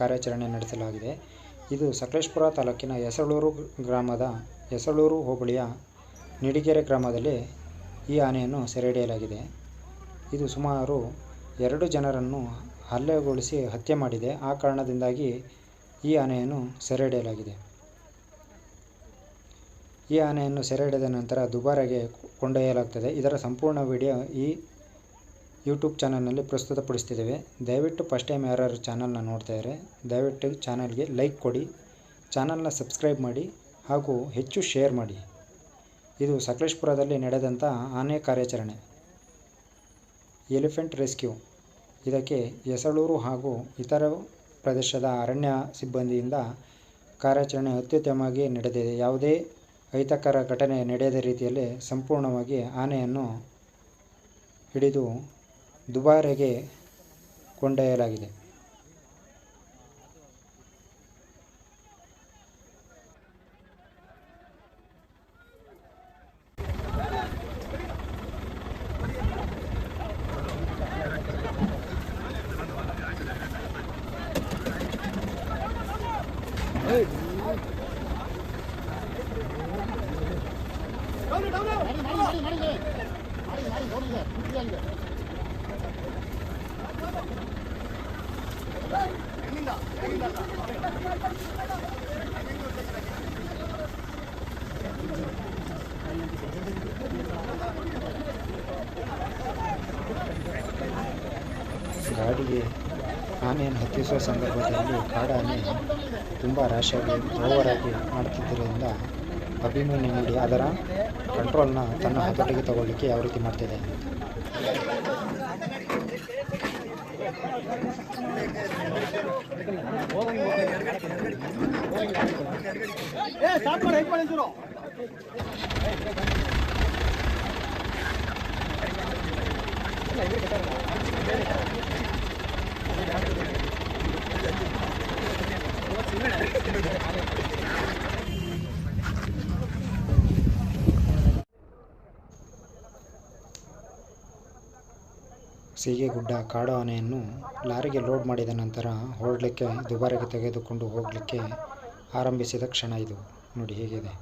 ಕಾರ್ಯಾಚರಣೆ ನಡೆಸಲಾಗಿದೆ. ಇದು ಸಕಲೇಶಪುರ ತಾಲೂಕಿನ ಯಸಳೂರು ಗ್ರಾಮದ ಯಸಳೂರು ಹೋಬಳಿಯ ನಿಡಿಗೆರೆ ಗ್ರಾಮದಲ್ಲಿ ಈ ಆನೆಯನ್ನು ಸೆರೆಹಿಡಿಯಲಾಗಿದೆ. ಇದು ಸುಮಾರು ಎರಡು ಜನರನ್ನು ಹಲ್ಲೆಗೊಳಿಸಿ ಹತ್ಯೆ ಮಾಡಿದೆ. ಆ ಕಾರಣದಿಂದಾಗಿ ಈ ಆನೆಯನ್ನು ಸೆರೆಹಿಡಿಯಲಾಗಿದೆ. ಈ ಆನೆಯನ್ನು ಸೆರೆ ಹಿಡಿದ ನಂತರ ದುಬಾರೆಗೆ ಕೊಂಡೊಯ್ಯಲಾಗ್ತದೆ. ಇದರ ಸಂಪೂರ್ಣ ವಿಡಿಯೋ ಈ ಯೂಟ್ಯೂಬ್ ಚಾನಲ್ನಲ್ಲಿ ಪ್ರಸ್ತುತಪಡಿಸ್ತಿದ್ದೇವೆ ದಯವಿಟ್ಟು ಫಸ್ಟ್ ಟೈಮ್ ಯಾರ್ಯಾರು ಚಾನಲ್ನ ನೋಡ್ತಾ ಇದ್ದಾರೆ ದಯವಿಟ್ಟು ಚಾನಲ್ಗೆ ಲೈಕ್ ಕೊಡಿ, ಚಾನಲ್ನ ಸಬ್ಸ್ಕ್ರೈಬ್ ಮಾಡಿ ಹಾಗೂ ಹೆಚ್ಚು ಶೇರ್ ಮಾಡಿ. ಇದು ಸಕಲೇಶ್ಪುರದಲ್ಲಿ ನಡೆದಂಥ ಆನೆ ಕಾರ್ಯಾಚರಣೆ. Elephant rescue. ಇದಕ್ಕೆ ಎಸಳೂರು ಹಾಗೂ ಇತರ ಪ್ರದೇಶದ ಅರಣ್ಯ ಸಿಬ್ಬಂದಿಯಿಂದ ಕಾರ್ಯಾಚರಣೆ ಅತ್ಯುತ್ತಮವಾಗಿ ನಡೆದಿದೆ. ಯಾವುದೇ ಅಹಿತಕರ ಘಟನೆ ನಡೆಯದ ರೀತಿಯಲ್ಲಿ ಸಂಪೂರ್ಣವಾಗಿ ಆನೆಯನ್ನು ಹಿಡಿದು ದುಬಾರೆಗೆ ಕೊಂಡೊಯ್ಯಲಾಗಿದೆ. ಗಾಡಿಗೆ ಆನೆಯನ್ನು ಹತ್ತಿಸುವ ಸಂದರ್ಭದಲ್ಲಿ ಕಾಡಾನೆ ತುಂಬ ರಾಶಿಯಾಗಿ ಓವರಾಗಿ ಮಾಡುತ್ತಿದ್ದರಿಂದ ಅಭಿಮಾನಿ ನೋಡಿ ಅದರ ಕಂಟ್ರೋಲ್ನ ತನ್ನ ಹತೋಟಿಗೆ ತಗೊಳ್ಳಿಕ್ಕೆ ಯಾವ ರೀತಿ ಮಾಡ್ತಿದೆ? ஏ ஸ்டார்ட் ஹெல்ப் பண்ணிடுறோம் ಸೀಗೆಗುಡ್ಡ ಕಾಡು ಆನೆಯನ್ನು ಲಾರಿಗೆ ಲೋಡ್ ಮಾಡಿದ ನಂತರ ಹೊರಡಲಿಕ್ಕೆ, ದುಬಾರೆಗೆ ತೆಗೆದುಕೊಂಡು ಹೋಗಲಿಕ್ಕೆ ಆರಂಭಿಸಿದ ಕ್ಷಣ ಇದು. ನೋಡಿ ಹೇಗಿದೆ.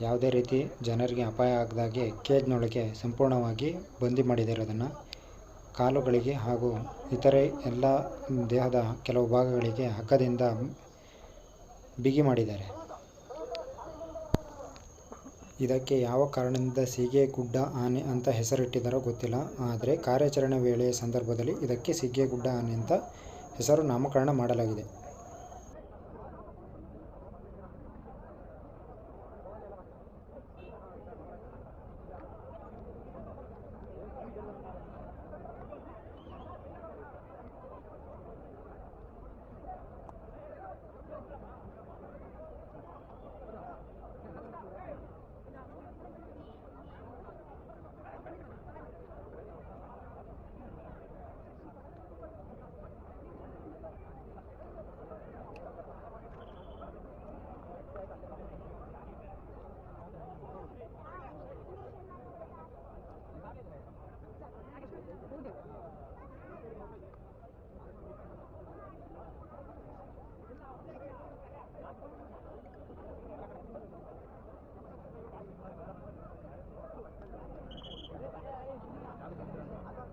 ಯಾವುದೇ ರೀತಿ ಜನರಿಗೆ ಅಪಾಯ ಆಗದಾಗೆ ಕೇಜ್ನೊಳಗೆ ಸಂಪೂರ್ಣವಾಗಿ ಬಂದಿ ಮಾಡಿದ್ದಾರೆ ಅದನ್ನು ಕಾಲುಗಳಿಗೆ ಹಾಗೂ ಇತರೆ ಎಲ್ಲ ದೇಹದ ಕೆಲವು ಭಾಗಗಳಿಗೆ ಹಗ್ಗದಿಂದ ಬಿಗಿ ಮಾಡಿದ್ದಾರೆ. ಇದಕ್ಕೆ ಯಾವ ಕಾರಣದಿಂದ ಸಿಗೆಗುಡ್ಡ ಆನೆ ಅಂತ ಹೆಸರಿಟ್ಟಿದ್ದಾರೋ ಗೊತ್ತಿಲ್ಲ. ಆದರೆ ಕಾರ್ಯಾಚರಣೆ ವೇಳೆಯ ಸಂದರ್ಭದಲ್ಲಿ ಇದಕ್ಕೆ ಸೀಗೆಗುಡ್ಡ ಆನೆ ಅಂತ ಹೆಸರು ನಾಮಕರಣ ಮಾಡಲಾಗಿದೆ.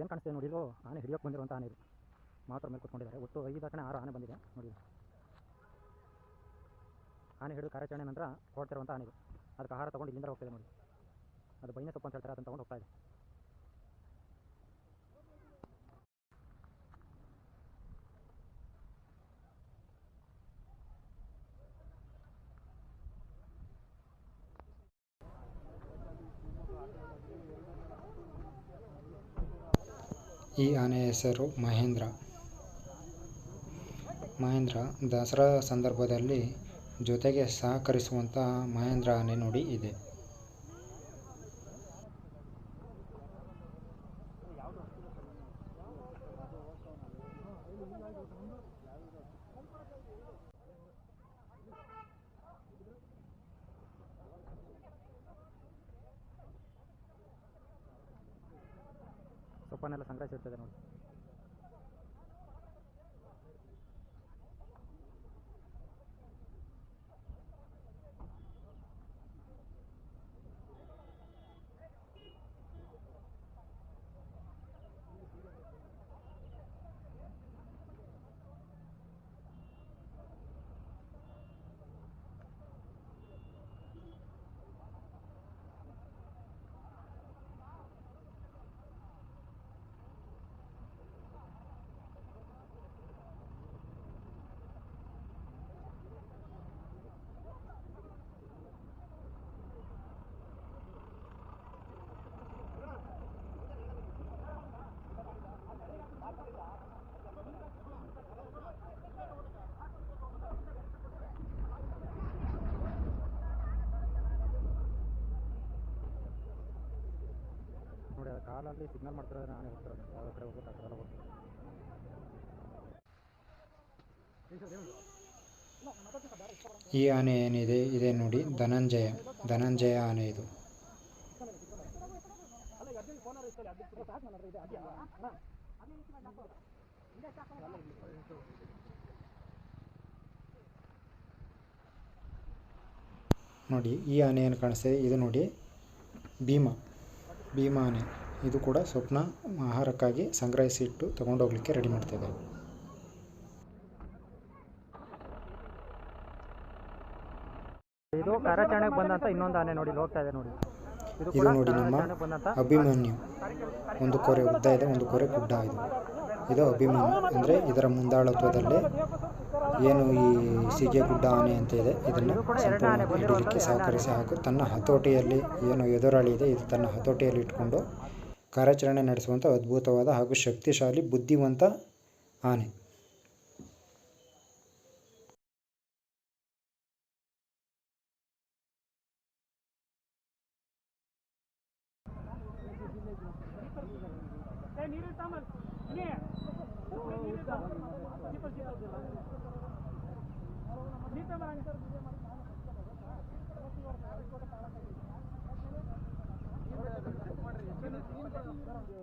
ಏನು ಕಾಣಿಸ್ತೀವಿ ನೋಡಿ ಇದು? ಆನೆ ಹಿಡಿಯೋಕೆ ಬಂದಿರುವಂಥ ಆನೆ ಇದು. ಮಾತ್ರ ಮೇಲೆ ಕೂತ್ಕೊಂಡಿದ್ದಾರೆ. ಒಟ್ಟು ಐದು ಕಣೆ ಆರು ಆನೆ ಬಂದಿದೆ. ನೋಡಿ ಆನೆ ಹಿಡಿದು ಕಾರ್ಯಾಚರಣೆ ನಂತರ ಹೊರಡ್ತಿರುವಂಥ ಆನೆ ಇದು. ಅದಕ್ಕೆ ಆಹಾರ ತೊಗೊಂಡು ಇಲ್ಲಿಂದ ಹೋಗ್ತಿದೆ ನೋಡಿ. ಅದು ಬೈನೆ ಸೊಪ್ಪು ಅಂತ ಹೇಳ್ತಾರೆ, ಅದನ್ನು ತೊಗೊಂಡು ಹೋಗ್ತಾ ಇದೆ. ಈ ಆನೆಯ ಹೆಸರು ಮಹೇಂದ್ರ. ಮಹೇಂದ್ರ ದಸರಾ ಸಂದರ್ಭದಲ್ಲಿ ಜೊತೆಗೆ ಸಹಕರಿಸುವಂತಹ ಮಹೇಂದ್ರ ಆನೆ ನೋಡಿ ಇದೆ. ಸೊಪ್ಪನ್ನೆಲ್ಲ ಸಂಗ್ರಹಿಸಿರ್ತದೆ ನೋಡಿ ಕಾಲಾಗಲಿ ಸಿಗ್ನಲ್ ಮಾಡ್ತಿರೋದು ನಾನೇ ಹೋಗ್ತಾರೆ ಯಾವ ಕಡೆ ಎಲ್ಲ ಹೋಗ್ತಿರೋದು ಈ ಆನೆ ಏನಿದೆ, ಇದೆ ನೋಡಿ. ಧನಂಜಯ ಧನಂಜಯ ಆನೆ ಇದು. ನೋಡಿ, ಈ ಆನೆ ಏನು ಕಾಣಿಸ್ತದೆ. ಇದು ನೋಡಿ, ಭೀಮ. ಭೀಮ ಆನೆ. ಇದು ಕೂಡ ಸ್ವಪ್ನ ಆಹಾರಕ್ಕಾಗಿ ಸಂಗ್ರಹಿಸಿ ಇಟ್ಟು ತಗೊಂಡೋಗ್ಲಿಕ್ಕೆ ರೆಡಿ ಮಾಡ್ತಾ ಇದು ಕಾರ್ಯಾಚರಣೆಗೆ ಬಂದಂತ ಇನ್ನೊಂದು ಆನೆ ನೋಡಿ ಹೋಗ್ತಾ ಇದೆ ನೋಡಿ. ಇದು ಇದು ನೋಡಿ ನಮ್ಮ ಅಭಿಮನ್ಯು. ಒಂದು ಕೊರೆ ಉದ್ದ ಇದೆ ಒಂದು ಕೊರೆ ಗುಡ್ಡ ಇದೆ. ಇದು ಅಭಿಮನ್ಯು. ಅಂದರೆ ಇದರ ಮುಂದಾಳತ್ವದಲ್ಲೇ ಏನು ಈ ಸಿಗೆ ಗುಡ್ಡ ಆನೆ ಅಂತ ಇದೆ ಇದನ್ನು ಸಂಪೂರ್ಣ ಹಿಡಿಯಲಿಕ್ಕೆ ಸಹಕರಿಸಿ ಹಾಗೂ ತನ್ನ ಹತೋಟಿಯಲ್ಲಿ ಏನು ಎದುರಾಳಿ ಇದೆ ಇದು ತನ್ನ ಹತೋಟಿಯಲ್ಲಿ ಇಟ್ಕೊಂಡು ಕಾರ್ಯಾಚರಣೆ ನಡೆಸುವಂಥ ಅದ್ಭುತವಾದ ಹಾಗೂ ಶಕ್ತಿಶಾಲಿ ಬುದ್ಧಿವಂತ ಆನೆ.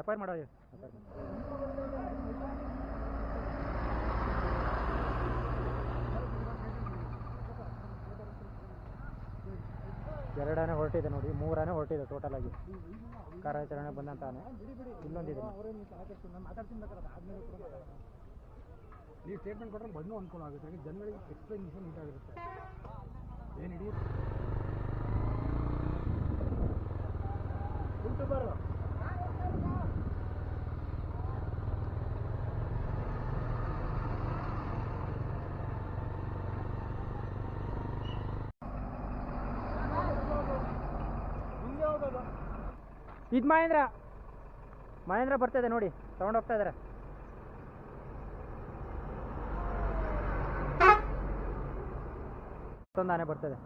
ಆರ್ ಮಾಡೋ ಎರಡನೇ ಹೊರಟಿದೆ ನೋಡಿ, ಮೂರನೇ ಹೊರಟಿದೆ ಟೋಟಲ್ ಆಗಿ. ಕಾರ್ಯಾಚರಣೆ ಬಂದಂತ ಆನೆ ಇಲ್ಲೊಂದಿದೆ. ನೀವು ಸ್ಟೇಟ್ಮೆಂಟ್ ಕೊಟ್ಟರೆ ಬಂದು ಅನುಕೂಲ ಆಗುತ್ತೆ. ಯಾಕೆ ಜನಗಳಿಗೆ ಎಕ್ಸ್ಪ್ಲೈನೇಷನ್ ನೀಟಾಗಿರುತ್ತೆ. ಏನು ಇಡೀ ಇದು ಮಹೇಂದ್ರ. ಮಹೇಂದ್ರ ಬರ್ತಿದೆ ನೋಡಿ ತಗೊಂಡು ಹೋಗ್ತಾ ಇದ್ದಾರೆ ಮತ್ತೊಂದು ಆನೆ ಬರ್ತದೆ.